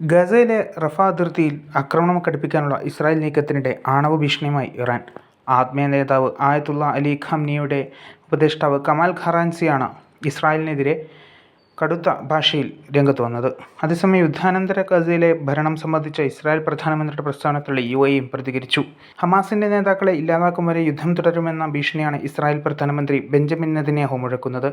ഗസയിലെ റഫ അതിർത്തിയിൽ ആക്രമണം കടുപ്പിക്കാനുള്ള ഇസ്രായേൽ നീക്കത്തിനിടെ ആണവ ഭീഷണിയുമായി ഇറാൻ. ആത്മീയ നേതാവ് ആയത്തുള്ള അലി ഖംനിയുടെ ഉപദേഷ്ടാവ് കമാൽ ഖറാൻസിയാണ് ഇസ്രായേലിനെതിരെ കടുത്ത ഭാഷയിൽ രംഗത്ത് വന്നത്. അതേസമയം യുദ്ധാനന്തര ഗസയിലെ ഭരണം സംബന്ധിച്ച ഇസ്രായേൽ പ്രധാനമന്ത്രിയുടെ പ്രസ്ഥാനത്തിൽ യു എയും പ്രതികരിച്ചു. ഹമാസിന്റെ നേതാക്കളെ ഇല്ലാതാക്കും വരെ യുദ്ധം തുടരുമെന്ന ഭീഷണിയാണ് ഇസ്രായേൽ പ്രധാനമന്ത്രി ബെഞ്ചമിൻ നെതന്യാഹു മുഴക്കുന്നത്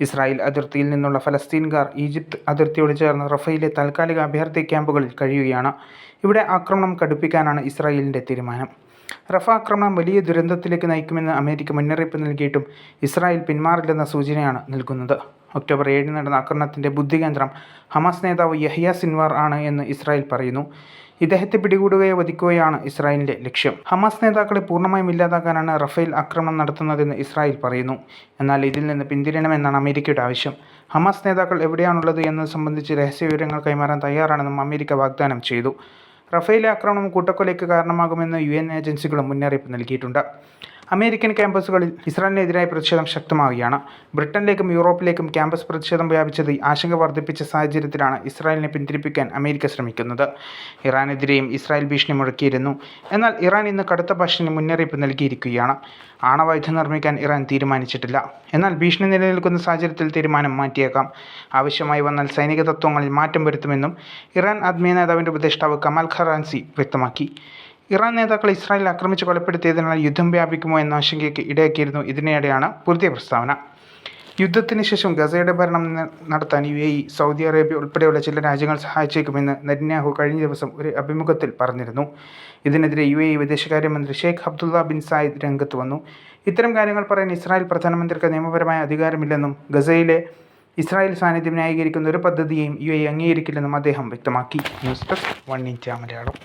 ഇസ്രായേൽ അതിർത്തിയിൽ നിന്നുള്ള ഫലസ്തീൻകാർ ഈജിപ്ത് അതിർത്തിയോട് ചേർന്ന് റഫയിലെ താൽക്കാലിക അഭയാർത്ഥി ക്യാമ്പുകളിൽ കഴിയുകയാണ്. ഇവിടെ ആക്രമണം കടുപ്പിക്കാനാണ് ഇസ്രായേലിന്റെ തീരുമാനം. റഫ ആക്രമണം വലിയ ദുരന്തത്തിലേക്ക് നയിക്കുമെന്ന് അമേരിക്ക മുന്നറിയിപ്പ് നൽകിയിട്ടും ഇസ്രായേൽ പിന്മാറില്ലെന്ന സൂചനയാണ് നൽകുന്നത്. ഒക്ടോബർ ഏഴിന് നടന്ന ആക്രമണത്തിന്റെ ബുദ്ധികേന്ദ്രം ഹമാസ് നേതാവ് യഹിയ സിൻവാർ ആണ് എന്ന് ഇസ്രായേൽ പറയുന്നു. ഇദ്ദേഹത്തെ പിടികൂടുകയോ വധിക്കുകയാണ് ഇസ്രായേലിന്റെ ലക്ഷ്യം. ഹമാസ് നേതാക്കളെ പൂർണമായും ഇല്ലാതാക്കാനാണ് റഫേൽ ആക്രമണം നടത്തുന്നതെന്ന് ഇസ്രായേൽ പറയുന്നു. എന്നാൽ ഇതിൽ നിന്ന് പിന്തിരിയണമെന്നാണ് അമേരിക്കയുടെ ആവശ്യം. ഹമാസ് നേതാക്കൾ എവിടെയാണുള്ളത് എന്നത് സംബന്ധിച്ച് രഹസ്യ വിവരങ്ങൾ കൈമാറാൻ തയ്യാറാണെന്നും അമേരിക്ക വാഗ്ദാനം ചെയ്തു. റഫേലെ ആക്രമണം കൂട്ടക്കൊലയ്ക്ക് കാരണമാകുമെന്ന് യു എൻ ഏജൻസികളും മുന്നറിയിപ്പ് നൽകിയിട്ടുണ്ട്. അമേരിക്കൻ ക്യാമ്പസുകളിൽ ഇസ്രായേലിനെതിരായ പ്രതിഷേധം ശക്തമാവുകയാണ്. ബ്രിട്ടനിലേക്കും യൂറോപ്പിലേക്കും ക്യാമ്പസ് പ്രതിഷേധം വ്യാപിച്ചത് ആശങ്ക വർദ്ധിപ്പിച്ച സാഹചര്യത്തിലാണ് ഇസ്രായേലിനെ പിന്തിരിപ്പിക്കാൻ അമേരിക്ക ശ്രമിക്കുന്നത്. ഇറാനെതിരെയും ഇസ്രായേൽ ഭീഷണി മുഴക്കിയിരുന്നു. എന്നാൽ ഇറാൻ ഇന്ന് കടുത്ത ഭാഷയിൽ മുന്നറിയിപ്പ് നൽകിയിരിക്കുകയാണ്. ആണവായുധം നിർമ്മിക്കാൻ ഇറാൻ തീരുമാനിച്ചിട്ടില്ല. എന്നാൽ ഭീഷണി നിലനിൽക്കുന്ന സാഹചര്യത്തിൽ തീരുമാനം മാറ്റിയേക്കാം. ആവശ്യമായി വന്നാൽ സൈനിക തത്വങ്ങളിൽ മാറ്റം വരുത്തുമെന്നും ഇറാൻ ആത്മീയ നേതാവിന്റെ ഉപദേഷ്ടാവ് കമാൽ ഖറാൻസി വ്യക്തമാക്കി. ഇറാൻ നേതാക്കൾ ഇസ്രായേൽ ആക്രമിച്ച് കൊലപ്പെടുത്തിയതിനാൽ യുദ്ധം വ്യാപിക്കുമോ എന്ന ആശങ്കയ്ക്ക് ഇടയാക്കിയിരുന്നു ഇതിനിടെയാണ് പുതിയ പ്രസ്താവന. യുദ്ധത്തിന് ശേഷം ഗസയുടെ ഭരണം നടത്താൻ U A E Saudi Arabia ഉൾപ്പെടെയുള്ള ചില രാജ്യങ്ങൾ സഹായിച്ചേക്കുമെന്ന് നെതന്യാഹു കഴിഞ്ഞ ദിവസം ഒരു അഭിമുഖത്തിൽ പറഞ്ഞിരുന്നു. ഇതിനെതിരെ യു എ ഇ വിദേശകാര്യമന്ത്രി ഷെയ്ഖ് അബ്ദുള്ള ബിൻ സായിദ് രംഗത്ത് വന്നു. ഇത്തരം കാര്യങ്ങൾ പറയാൻ ഇസ്രായേൽ പ്രധാനമന്ത്രിക്ക് നിയമപരമായ അധികാരമില്ലെന്നും ഗസയിലെ ഇസ്രായേൽ സാന്നിധ്യം ന്യായീകരിക്കുന്ന ഒരു പദ്ധതിയെയും യു എ അംഗീകരിക്കില്ലെന്നും അദ്ദേഹം വ്യക്തമാക്കി. News desk one India Malayalam.